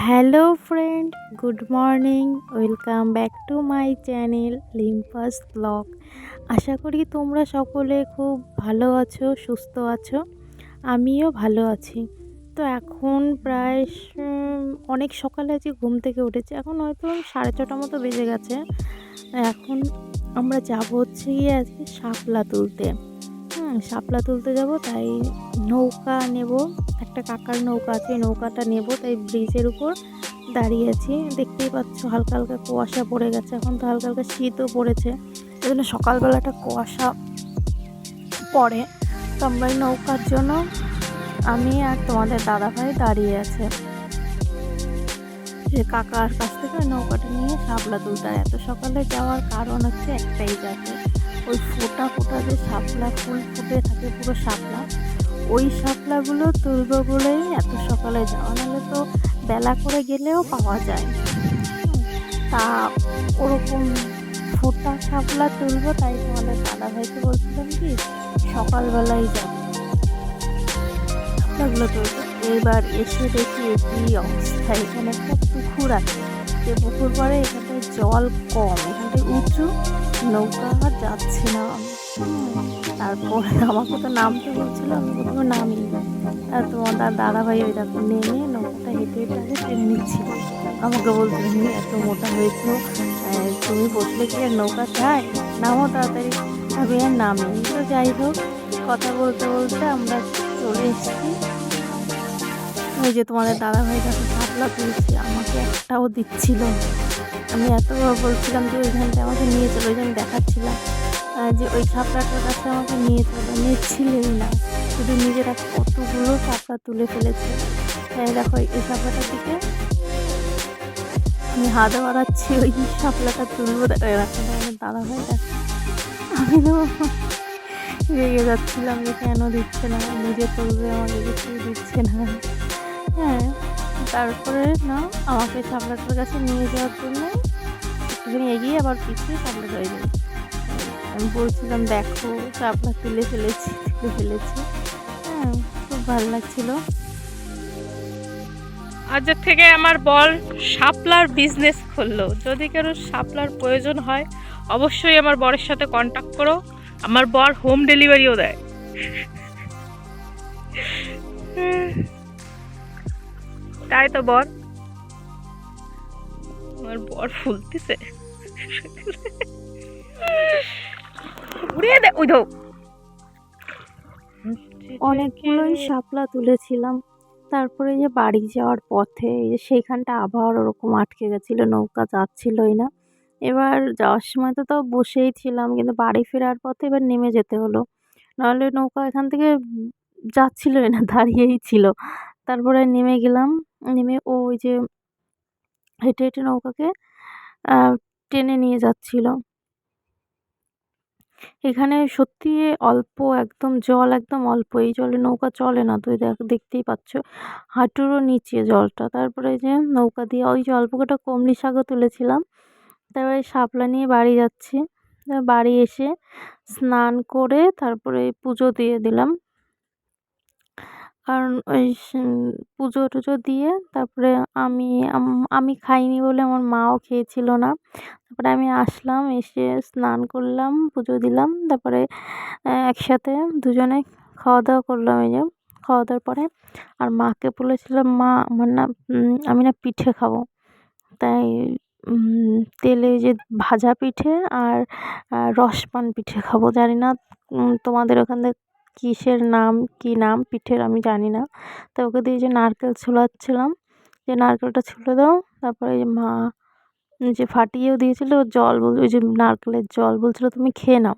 Hello friend, good morning, welcome back to my channel Limpas blog. আশা করি তোমরা সকলে খুব ভালো আছো, সুস্থ আছো, আমিও ভালো আছি। তো এখন প্রায় অনেক সকালে আছি ঘুম থেকে উঠেছি, এখন হয়তো সাড়ে ছটা মতো বেজে গেছে। এখন আমরা যাব হচ্ছে গিয়ে আজকে শাপলা তুলতে। শাপলা তুলতে যাব, তাই নৌকা নেব। একটা কাকার নৌকা আছে নৌকাটা নেব, তাই ব্রিজের উপর দাঁড়িয়ে আছি। দেখতেই পাচ্ছ, হালকা হালকা কুয়াশা পড়ে গেছে, এখন তো হালকা হালকা শীতও পড়েছে। এই জন্য সকালবেলাটা কুয়াশা পড়ে। তো আমরা নৌকার জন্য, আমি আর তোমাদের দাদাভাই দাঁড়িয়ে আছে। যে কাকার কাছ থেকে নৌকাটা নিয়ে শাপলা তুলতে এত সকালে যাওয়ার কারণ হচ্ছে একটাই যাতে ওই ফোটা ফোটা যে শাপলা ফুল ফুটে থাকে পুরো শাপলা, ওই শাপলাগুলো তুলবো বলেই এত সকালে যাওয়া। নাহলে তো বেলা করে গেলেও পাওয়া যায়। তা ওরকম ফোটা শাপলা তুলবো, তাই তোমাদের দাদা ভাইকে বলছিলাম কি সকালবেলায় যাব। শাপলাগুলো তুলবো। এবার এসে দেখি কি অবস্থা। এখানে একটা পুকুর আছে। যে পুকুর পরে এখানটায় জল কম, এখানটায় উঁচু। নৌকা যাচ্ছে না তারপরে আমাকে তো নামতে বলছিল, আমি প্রথমে নামি আর তোমার দা- দাদা ভাই ওই দেখো নেমে নৌকাটা হেঁটে হেঁটে আগে টেনে নিচ্ছিল। আমাকে বলছিল তুমি এত মোটা হয়েছো। তুমি বসলে কি আর নৌকা চাই নামো তাড়াতাড়ি। আমি আর নামি তো যাই হোক, কথা বলতে বলতে আমরা চলে এসেছি। ওই যে তোমাদের দাদা ভাই দেখো শাপলা তুলছে, আমাকে একটাও দিচ্ছিল না। আমি এতবার বলছিলাম যে ওইখানটা আমাকে নিয়ে চলো জন্য দেখাচ্ছিলাম যে ওই শাপলাটার কাছে আমাকে নিয়ে চলো। নিচ্ছিলেই না, শুধু নিজেরা কতগুলো শাপলা তুলে ফেলেছে। এই দেখো, এই শাপলাটার দিকে আমি হাত বাড়াচ্ছি, ওই শাপলাটা তুলবো। এরকম আমাদের দাদা ভাই আমি তো রেগে যাচ্ছিলাম যে কেন দিচ্ছে না, নিজে তুলবে আমাকে, কিছুই দিচ্ছে না। হ্যাঁ তারপরে না, আমাকে শাপলাটার কাছে নিয়ে যাওয়ার জন্য একটুখানি এগিয়ে আবার পিছিয়ে শাপলা হয়ে যাবে আমি বলছিলাম, দেখো শাপলা তুলে ফেলেছি তুলে ফেলেছি। হ্যাঁ খুব ভালো লাগছিল। আজকের থেকে আমার বল শাপলার বিজনেস খুললো। যদি কারও শাপলার প্রয়োজন হয়, অবশ্যই আমার বরের সাথে কন্ট্যাক্ট করো। আমার বর হোম ডেলিভারিও দেয়। তাই তো বর। আমার বর ফুলতেছে। উড়িয়ে দে অনেকগুলোই শাপলা তুলেছিলাম। তারপরে যে বাড়ি যাওয়ার পথে যে সেইখানটা আবার ওরকম আটকে গেছিল, নৌকা যাচ্ছিলই না। এবার যাওয়ার সময় তো তাও বসেই ছিলাম, কিন্তু বাড়ি ফেরার পথে এবার নেমে যেতে হলো। নাহলে নৌকা এখান থেকে যাচ্ছিলই না, দাঁড়িয়েই ছিল। তারপরে নেমে গেলাম। নেমে ও ওই যে হেঁটে হেঁটে নৌকাকে টেনে নিয়ে যাচ্ছিল। এখানে সত্যি অল্প, একদম জল, একদম অল্প। এই জলে নৌকা চলে না, তুই দেখ, দেখতেই পাচ্ছ। হাঁটুরও নিচে জলটা। তারপরে যে নৌকা দিয়ে ওই যে অল্প কটা কমলি শাকও তুলেছিলাম। তারপরে শাপলা নিয়ে বাড়ি যাচ্ছি। বাড়ি এসে স্নান করে তারপরে পুজো দিয়ে দিলাম। কারণ ওই পুজো টুজো দিয়ে তারপরে আমি আমি খাইনি বলে আমার মাও খেয়েছিল না। তারপরে আমি আসলাম, এসে স্নান করলাম, পুজো দিলাম। তারপরে একসাথে দুজনে খাওয়া দাওয়া করলাম এই যে। খাওয়া দাওয়ার পরে আর মাকে বলেছিলাম মা, আমার না আমি না পিঠে খাব। তাই তেলে যে ভাজা পিঠে আর রসপান পিঠে খাব, জানি না তোমাদের ওখান ওখানে কিসের নাম, কি নাম, পিঠের আমি জানি না। তো ওকে দিয়ে যে নারকেল ছোলাচ্ছিলাম, যে নারকেলটা ছুলে দাও, তারপরে মা, যে ফাটিয়েও দিয়েছিল জল বল, ওই যে নারকেলের জল বলছিল, তুমি খেয়ে নাও।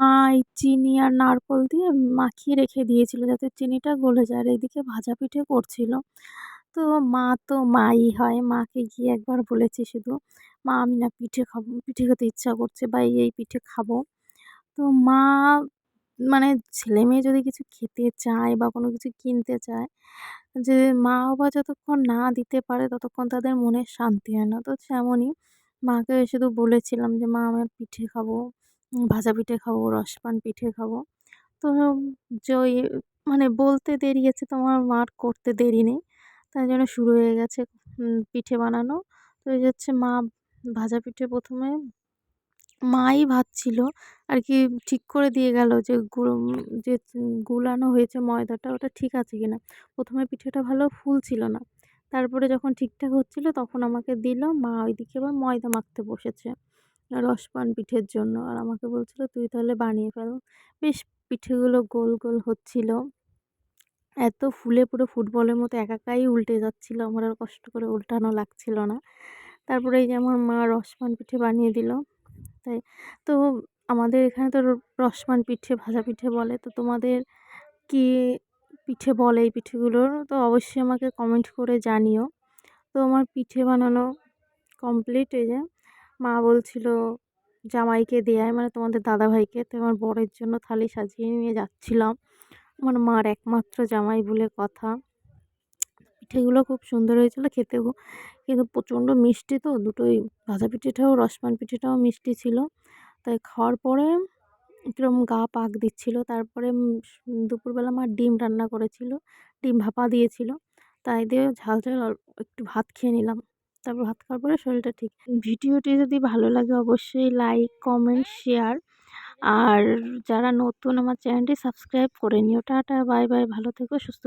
মা এই চিনি আর নারকেল দিয়ে মাখিয়ে রেখে দিয়েছিল, যাতে চিনিটা গলে যায়, আর এইদিকে ভাজা পিঠে করছিল। তো মা তো মাই হয়, মাকে গিয়ে একবার বলেছি শুধু, মা, আমি না পিঠে খাব, পিঠে খেতে ইচ্ছা করছে, বা এই পিঠে খাব। তো মা মানে ছেলে মেয়ে যদি কিছু খেতে চায় বা কোনো কিছু কিনতে চায়, যে মা বাবা যতক্ষণ না দিতে পারে ততক্ষণ তাদের মনে শান্তি হয় না। তো তেমনই মাকে শুধু বলেছিলাম যে, মা আমার পিঠে খাব ভাজা পিঠে খাব রসপান পিঠে খাব। তো যে মানে বলতে দেরি আছে তোমার মার করতে দেরি নেই। তাই জন্য শুরু হয়ে গেছে পিঠে বানানো। তো এই হচ্ছে মা ভাজা পিঠে প্রথমে মাই ভাজছিল আর কি ঠিক করে দিয়ে গেল যে গুঁড়ো, যে গুলানো হয়েছে ময়দাটা, ওটা ঠিক আছে কিনা। প্রথমে পিঠেটা ভালো ফুলছিল না। তারপরে যখন ঠিকঠাক হচ্ছিল তখন আমাকে দিল, মা ওইদিকে আবার ময়দা মাখতে বসেছে রসপান পিঠের জন্য। আর আমাকে বলছিল, তুই তাহলে বানিয়ে ফেল। বেশ পিঠেগুলো গোল গোল হচ্ছিল। এত ফুলে পুরো ফুটবলের মতো একাকাই উল্টে যাচ্ছিল। আমার আর কষ্ট করে উল্টানো লাগছিল না। তারপরে এই যে আমার মা রসপান পিঠে বানিয়ে দিল। তাই? তো আমাদের এখানে তো রসমান পিঠে, ভাজা পিঠে বলে। তো তোমাদের কি পিঠে বলে এই পিঠেগুলোর? তো অবশ্যই আমাকে কমেন্ট করে জানিও। তো আমার পিঠে বানানো কমপ্লিট হয়ে যে মা বলছিল জামাইকে দেয় মানে তোমাদের দাদাভাইকে। তো আমার বরের জন্য থালি সাজিয়ে নিয়ে যাচ্ছিলাম। আমার মার একমাত্র জামাই বলে কথা। পিঠেগুলো খুব সুন্দর হয়েছিল খেতেও কিন্তু প্রচণ্ড মিষ্টি তো, দুটোই ভাজা পিঠেটাও রসপান পিঠেটাও মিষ্টি ছিল। তাই খাওয়ার পরে কীরকম গা পাক দিচ্ছিল, তারপরে দুপুরবেলা মা ডিম রান্না করেছিল, ডিম ভাপা দিয়েছিল। তাই দিয়ে ঝাল ঝাল একটু ভাত খেয়ে নিলাম। তারপর ভাত খাওয়ার পরে শরীরটা ঠিক। ভিডিওটি যদি ভালো লাগে অবশ্যই লাইক, কমেন্ট, শেয়ার। আর যারা নতুন আমার চ্যানেলটি সাবস্ক্রাইব করে নিও। টাটা, বাই বাই, ভালো থেকো, সুস্থ